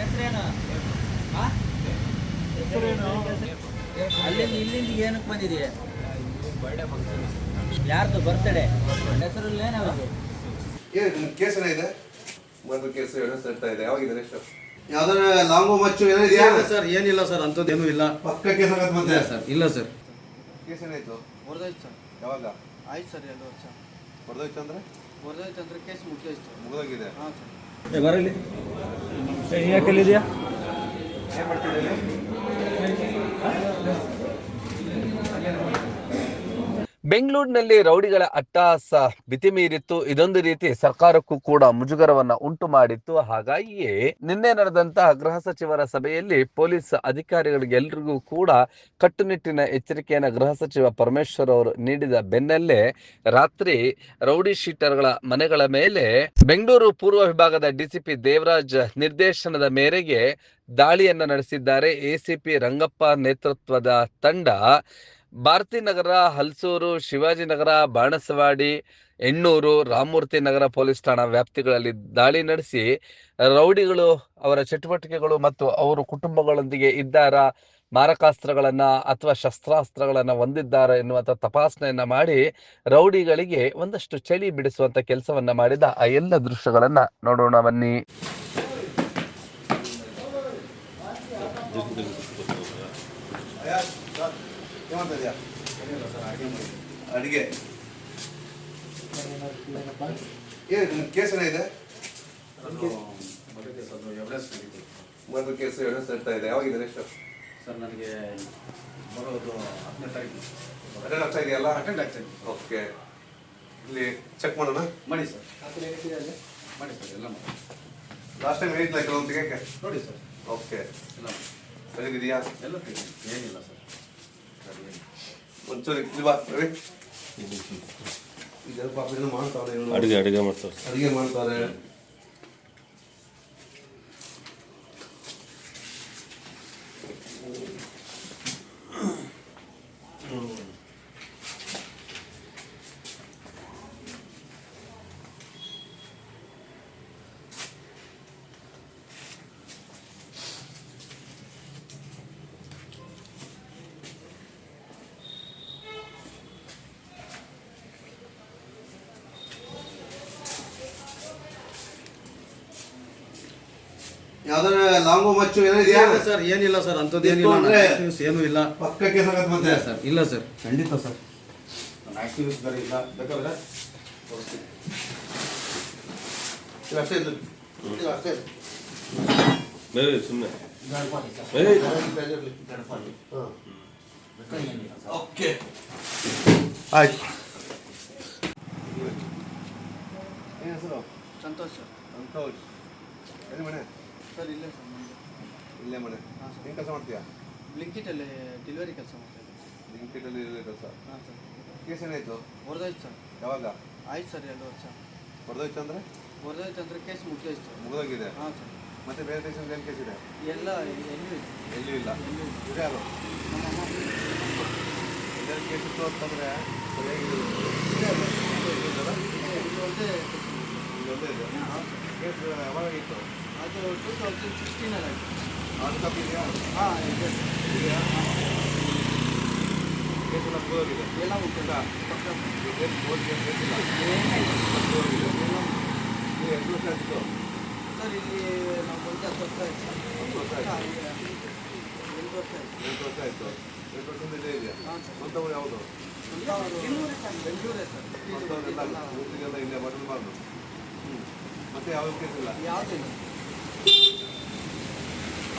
ಹೆಸರೇನು? ಅಲ್ಲಿಂದ ಇಲ್ಲಿಂದ ಏನಕ್ಕೆ ಬಂದಿದೆಯಾ ಯಾರ್ದು ಬರ್ತಡೆ ಹೆಸರು ಏನಾದ್ರು ಏನು ಕೇಸ್ ಏನಿದೆ ಒಂದು ಕೇಸ್ ಎರಡು ಸೆಟ್ ಇದೆ. ಯಾವಾಗಿದೆ ನೆಕ್ಸ್ಟ್ ಯಾವ್ದಾರ ಲಾಂಗು ಮಚ್ಚು ಏನೋ ಇದೆಯಾ? ಇಲ್ಲ ಸರ್ ಏನಿಲ್ಲ ಸರ್ ಅಂಥದ್ದು ಏನೂ ಇಲ್ಲ. ಪಕ್ಕ ಕೇಸ್ ಆಗತ್ತೆ ಮತ್ತೆ? ಸರ್ ಇಲ್ಲ ಸರ್. ಕೇಸ್ ಏನಾಯ್ತು? ಹೊಡೆದೋಯ್ತು ಸರ್. ಯಾವಾಗ? ಆಯ್ತು ಸರ್ ಎರಡು ವರ್ಷ. ಹೊಡೆದೋಯ್ತು ಅಂದ್ರೆ? ಹೊಡೆದೋಯ್ತು ಅಂದ್ರೆ ಕೇಸ್ ಮುಗಿದೋಯ್ತು ಸರ್. ಮುಗಿದೋಗಿದೆ. ಹಾಂ ಸರ್. ಬರಲಿ. ಯಾಕೆಲ್ಲಿದೆಯಾ ಏನ್ ಮಾಡ್ತಿದ್ದೀರಿ ಬೆಂಗಳೂರಿನಲ್ಲಿ ರೌಡಿಗಳ ಅಟ್ಟಹಾಸ ಮಿತಿಮೀರಿತ್ತು. ಇದೊಂದು ರೀತಿ ಸರ್ಕಾರಕ್ಕೂ ಕೂಡ ಮುಜುಗರವನ್ನ ಉಂಟು ಮಾಡಿತ್ತು. ಹಾಗಾಗಿಯೇ ನಿನ್ನೆ ನಡೆದಂತಹ ಗೃಹ ಸಚಿವರ ಸಭೆಯಲ್ಲಿ ಪೊಲೀಸ್ ಅಧಿಕಾರಿಗಳಿಗೆಲ್ಲರಿಗೂ ಕೂಡ ಕಟ್ಟುನಿಟ್ಟಿನ ಎಚ್ಚರಿಕೆಯನ್ನು ಗೃಹ ಸಚಿವ ಪರಮೇಶ್ವರ್ ಅವರು ನೀಡಿದ ಬೆನ್ನಲ್ಲೇ ರಾತ್ರಿ ರೌಡಿ ಶೀಟರ್ಗಳ ಮನೆಗಳ ಮೇಲೆ ಬೆಂಗಳೂರು ಪೂರ್ವ ವಿಭಾಗದ ಡಿಸಿಪಿ ದೇವರಾಜ್ ನಿರ್ದೇಶನದ ಮೇರೆಗೆ ದಾಳಿಯನ್ನ ನಡೆಸಿದ್ದಾರೆ. ಎಸಿಪಿ ರಂಗಪ್ಪ ನೇತೃತ್ವದ ತಂಡ ಭಾರತೀನಗರ ಹಲ್ಸೂರು ಶಿವಾಜಿನಗರ ಬಾಣಸವಾಡಿ, ಎಣ್ಣೂರು, ರಾಮಮೂರ್ತಿ ನಗರ ಪೊಲೀಸ್ ಠಾಣಾ ವ್ಯಾಪ್ತಿಗಳಲ್ಲಿ ದಾಳಿ ನಡೆಸಿ ರೌಡಿಗಳು, ಅವರ ಚಟುವಟಿಕೆಗಳು ಮತ್ತು ಅವರು ಕುಟುಂಬಗಳೊಂದಿಗೆ ಇದ್ದಾರ, ಮಾರಕಾಸ್ತ್ರಗಳನ್ನ ಅಥವಾ ಶಸ್ತ್ರಾಸ್ತ್ರಗಳನ್ನ ಹೊಂದಿದ್ದಾರೆ ಎನ್ನುವಂಥ ತಪಾಸಣೆಯನ್ನ ಮಾಡಿ ರೌಡಿಗಳಿಗೆ ಒಂದಷ್ಟು ಚಳಿ ಬಿಡಿಸುವಂತ ಕೆಲಸವನ್ನ ಮಾಡಿದ ಆ ಎಲ್ಲ ದೃಶ್ಯಗಳನ್ನ ನೋಡೋಣ ಬನ್ನಿ. ಮಾಡ್ತಾ ಇದೀಯಾ ಅಡಿಗೆ ಏನು ಕೇಸ್ ಇದೆ ಒಂದು ಕೇಸ್ ಎರಡು ಅಂತ ಇದೆ. ಯಾವಾಗಿದೆ ನೆಕ್ಸ್ಟ್ ಸರ್ ನನಗೆ ಬರೋದು ಹತ್ತನೇ ತಾರೀಕು. ಅಟೆಂಡ್ ಆಗ್ತಾ ಇದೆಯಲ್ಲ? ಅಟೆಂಡ್ ಆಗ್ತೇನೆ ಓಕೆ. ಇಲ್ಲಿ ಚೆಕ್ ಮಾಡೋಣ. ಮಾಡಿ ಸರ್. ಮಾಡಿ ಸರ್ ಎಲ್ಲ ಮಾಡಿ. ಲಾಸ್ಟ್ ಟೈಮ್ ಹೇಳಿದ್ಲ ಕೆಲವೊಂದು ತೆಗಿಯಕ್ಕೆ? ನೋಡಿ ಸರ್. ಓಕೆ. ಎಲ್ಲ ಸರಿಗಿದೆಯಾ ಎಲ್ಲ ಏನಿಲ್ಲ ಸರ್. ಒಂಚೂರು ಇಲ್ಲಿ ಬಾ ರವಿ. ಈಗ ಪಾಪ ಏನೋ ಮಾಡ್ತಾವ್ರೆ ಇವ್ನು. ಅಡುಗೆ ಅಡುಗೆ ಮಾಡ್ತಾರೆ. ಅಡುಗೆ ಮಾಡ್ತಾರೆ. ಯಾವ್ದಾರ ಲಾಂಗು ಮಚ್ಚು ಏನೋ ಇದೆಯಾ? ಸರ್ ಏನಿಲ್ಲ ಸರ್ ಅಂಥದ್ದು ಏನಿಲ್ಲ. ಏನು ಅಂದ್ರೆ- ಆಕ್ಟಿವ್ಸ್ ಏನೂ ಇಲ್ಲ. ಪಕ್ಕಕ್ಕೆ ಆಗತ್ತೆ ಮತ್ತೆ ಸರ್ ಇಲ್ಲ ಸರ್. ಖಂಡಿತ ಸರ್. ನನ್ನ ನ್ಯೂಸ್ ಬೇರೆ ಇಲ್ಲ. ಬೇಕಾದ್ರೆ ತೋರಿಸ್ತೀನಿ. ಅಷ್ಟೇ ಅಷ್ಟೇ. ಬೇರೆ ಸುಮ್ಮನೆ ಓಕೆ ಆಯ್ತು ಏನು ಹೆಸರು ಸಂತೋಷ್ ಸರ್ ಸಂತೋಷ್ ಎಲ್ಲಿ ಮನೆ ಸರ್ ಇಲ್ಲೇ ಸರ್ ನಮ್ಮದು ಇಲ್ಲೇ ಮನೆ ಏನು ಕೆಲಸ ಮಾಡ್ತೀಯಾ ಬ್ಲಿಂಕಿಟಲ್ಲಿ ಡೆಲಿವರಿ ಕೆಲಸ ಮಾಡ್ತಾ ಇದ್ದೀನಿ ಲಿಂಕಿಟಲ್ಲಿ ಸರ್ ಕೆಲಸ? ಹಾಂ ಸರ್. ಕೇಸ್ ಏನಾಯಿತು? ಹೊಡೆದೋಯ್ತು ಸರ್. ಯಾವಾಗ? ಆಯ್ತು ಸರ್ ಎರಡು ವರ್ಷ. ಹೊಡೆದೋಯ್ತು ಅಂದರೆ? ಹೊಡೆದೋಯ್ತು ಅಂದರೆ ಕೇಸ್ ಮುಗಿದೋಯ್ತು ಸರ್. ಮುಗಿದೋಗಿದೆ? ಹಾಂ ಸರ್. ಮತ್ತೆ ಬೇರೆ ಸ್ಟೇಷನ್ ಏನು ಕೇಸ್ ಇದೆ? ಎಲ್ಲ ಎಲ್ಲೂ ಎಲ್ಲೂ ಇಲ್ಲ. ಇದು ಯಾರು? ಎಲ್ಲರೂ ಕೇಸ್ ಇತ್ತು ಅಂತಂದರೆ ಸರಿಯಾಗಿ ಇದೊಂದೇ ಇದೆ. ಕೇಸ್ ಯಾವಾಗ ಇತ್ತು? ಅದು ಟೂ ತೌಸಂಡ್ ಸಿಕ್ಸ್ಟೀನಲ್ಲಿ ಆಯಿತು ಎಲ್ಲ ಮುಗಿಲ್ಲ ಪಕ್ಕ ವರ್ಷ ಆಗಿತ್ತು ಸರ್ ಇಲ್ಲಿ ನಾವು ಬಂದು ಹತ್ತು ಆಯ್ತು ವರ್ಷ ಆಯ್ತು. ಆಯ್ತು ಆಯಿತು ಇಲ್ಲೇ ಇದೆಯಾ ಸ್ವಂತ ಊರು ಯಾವುದು ಬೆಂಗಳೂರೇ ಸರ್ ಊರಿಗೆಲ್ಲ ಇಲ್ಲೇ ಹ್ಞೂ ಮತ್ತೆ ಯಾವ ಕೇಸಿಲ್ಲ ಇಲ್ಲ ಯಾವುದೂ ಇಲ್ಲ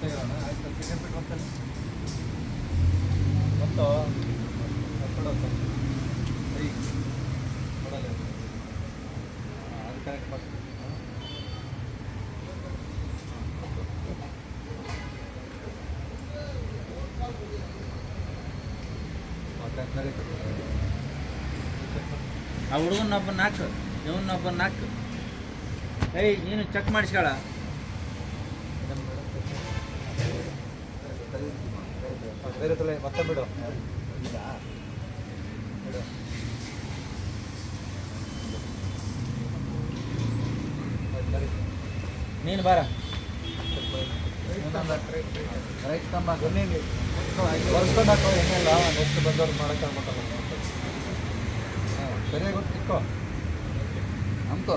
ಆಯ್ತು ಸಿಗರ್ಪೇಟ್ ಹೋಗ್ತಾನೆ ಮತ್ತು ಕೊಡೋ ಸರ್. ಕೊಡಲ್ಲ ಅದು ಕನೆಕ್ಟ್ ಮಾಡ್ತೀನಿ ಆ ಹುಡುಗನೊಬ್ಬ ನಾಲ್ಕು ಒಬ್ಬ ನಾಲ್ಕು ಏಯ್, ನೀನು ಚೆಕ್ ಮಾಡಿಸ್ಕೊಳ. ಬೇರೆ ತಲೆ ಮತ್ತೆ ಬಿಡು. ನೀನು ಬಾರ. ರೈಟ್ ಕಂಬ ಹಾಕೋ. ಏನಿಲ್ಲ ನೆಕ್ಸ್ಟ್ ಬಂದವ್ರು ಮಾಡಕ್ಕೆ ಆಗ್ಬೇಕಲ್ಲ ಹಾಂ ಸರಿಯಾಗಿ ಗೊತ್ತಿಕ್ಕೋ ಅಂತ ಅಂಕೋ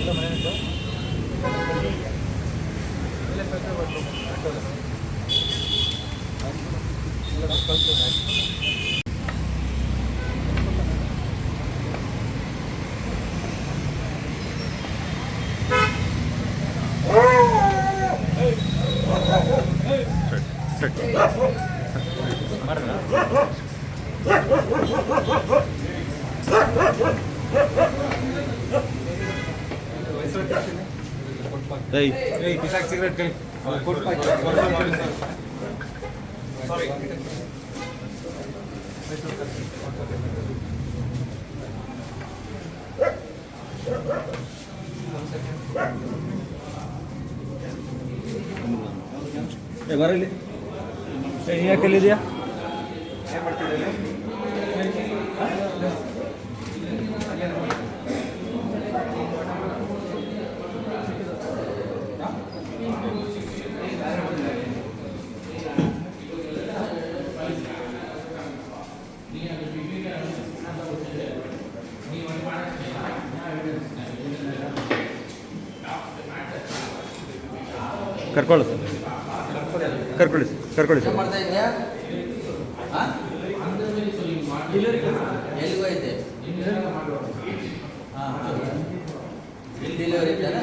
ಎಲ್ಲ Marra. ಮನೆಯಿಂದ ಇಲ್ಲೇ ಪೆಟ್ರೋಲ್ ಬಂತು ಪೆಟ್ರೋಲ್ ಎಲ್ಲ ಕಳ್ಸು ಏಯ್ ಏಯ್ ಕರ್ಕೊಳ್ಳಿ ಸರ್. ಕರ್ಕೊಳ್ಳಿ ಸರ್. ಕರ್ಕೊಳ್ಳಿ ಸರ್. ಮಾಡ್ತಾ ಇದೆಯಾ ಎಲ್ಲಿಗೆ ಹೋಯ್ತೆ ಹಾಂ? ಡೆಲಿವರಿ ಇದ್ದಾನೆ